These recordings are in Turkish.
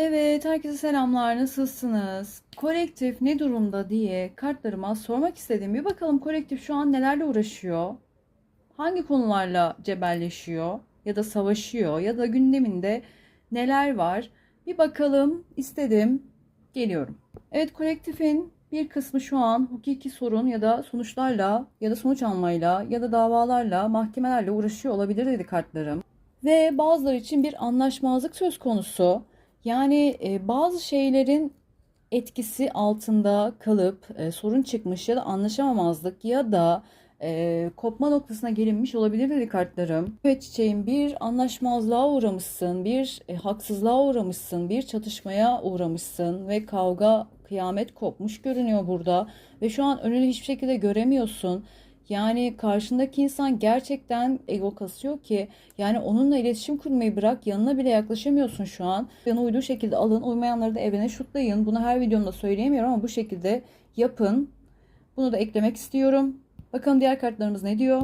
Evet, herkese selamlar. Nasılsınız? Kolektif ne durumda diye kartlarıma sormak istedim. Bir bakalım kolektif şu an nelerle uğraşıyor? Hangi konularla cebelleşiyor ya da savaşıyor ya da gündeminde neler var? Bir bakalım istedim. Geliyorum. Evet, kolektifin bir kısmı şu an hukuki sorun ya da sonuçlarla ya da sonuç almayla ya da davalarla, mahkemelerle uğraşıyor olabilir dedi kartlarım. Ve bazıları için bir anlaşmazlık söz konusu. Yani e, bazı şeylerin etkisi altında kalıp e, sorun çıkmış ya da anlaşamamazlık ya da e, kopma noktasına gelinmiş olabilir dedi kartlarım. Evet çiçeğim bir anlaşmazlığa uğramışsın, bir e, haksızlığa uğramışsın, bir çatışmaya uğramışsın ve kavga kıyamet kopmuş görünüyor burada ve şu an önünü hiçbir şekilde göremiyorsun. Yani karşındaki insan gerçekten ego kasıyor ki yani onunla iletişim kurmayı bırak yanına bile yaklaşamıyorsun şu an. Yana uyduğu şekilde alın uymayanları da evrene şutlayın. Bunu her videomda söyleyemiyorum ama bu şekilde yapın. Bunu da eklemek istiyorum. Bakalım diğer kartlarımız ne diyor?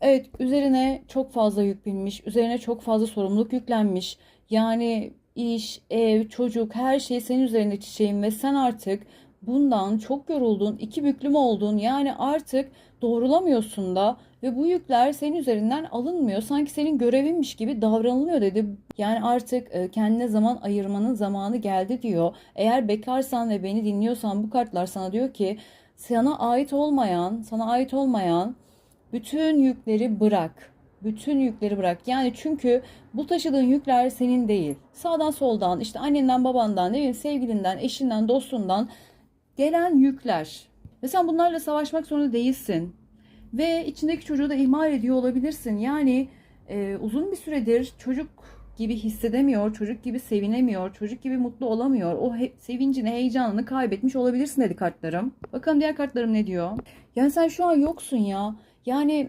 Evet, üzerine çok fazla yük binmiş, üzerine çok fazla sorumluluk yüklenmiş. Yani iş, ev, çocuk, her şey senin üzerinde çiçeğin ve sen artık bundan çok yoruldun, iki büklüm oldun. Yani artık doğrulamıyorsun da ve bu yükler senin üzerinden alınmıyor. Sanki senin görevinmiş gibi davranılmıyor dedi. Yani artık e, kendine zaman ayırmanın zamanı geldi diyor. Eğer bekarsan ve beni dinliyorsan bu kartlar sana diyor ki sana ait olmayan, sana ait olmayan bütün yükleri bırak. Bütün yükleri bırak. Yani çünkü bu taşıdığın yükler senin değil. Sağdan soldan, işte annenden, babandan, ne bileyim sevgilinden, eşinden, dostundan gelen yükler. Ve sen bunlarla savaşmak zorunda değilsin. Ve içindeki çocuğu da ihmal ediyor olabilirsin. Yani e, uzun bir süredir çocuk gibi hissedemiyor, çocuk gibi sevinemiyor, çocuk gibi mutlu olamıyor. O he- sevincini, heyecanını kaybetmiş olabilirsin dedi kartlarım. Bakalım diğer kartlarım ne diyor? Yani sen şu an yoksun ya. Yani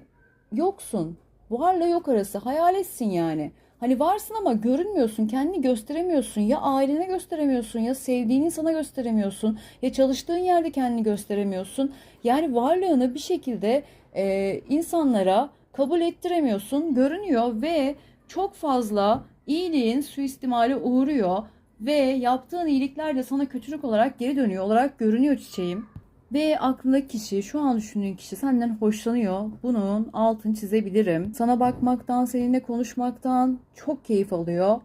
yoksun. Varla yok arası. Hayaletsin yani. Hani varsın ama görünmüyorsun, kendini gösteremiyorsun. Ya ailene gösteremiyorsun, ya sevdiğin insana gösteremiyorsun, ya çalıştığın yerde kendini gösteremiyorsun. Yani varlığını bir şekilde e, insanlara kabul ettiremiyorsun, görünüyor ve çok fazla iyiliğin suistimali uğruyor ve yaptığın iyilikler de sana kötülük olarak geri dönüyor olarak görünüyor çiçeğim. Ve aklındaki kişi, şu an düşündüğün kişi senden hoşlanıyor. Bunun altını çizebilirim. Sana bakmaktan, seninle konuşmaktan çok keyif alıyor.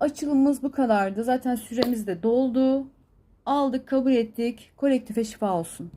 Açılımımız bu kadardı. Zaten süremiz de doldu. Aldık, kabul ettik. Kolektife şifa olsun.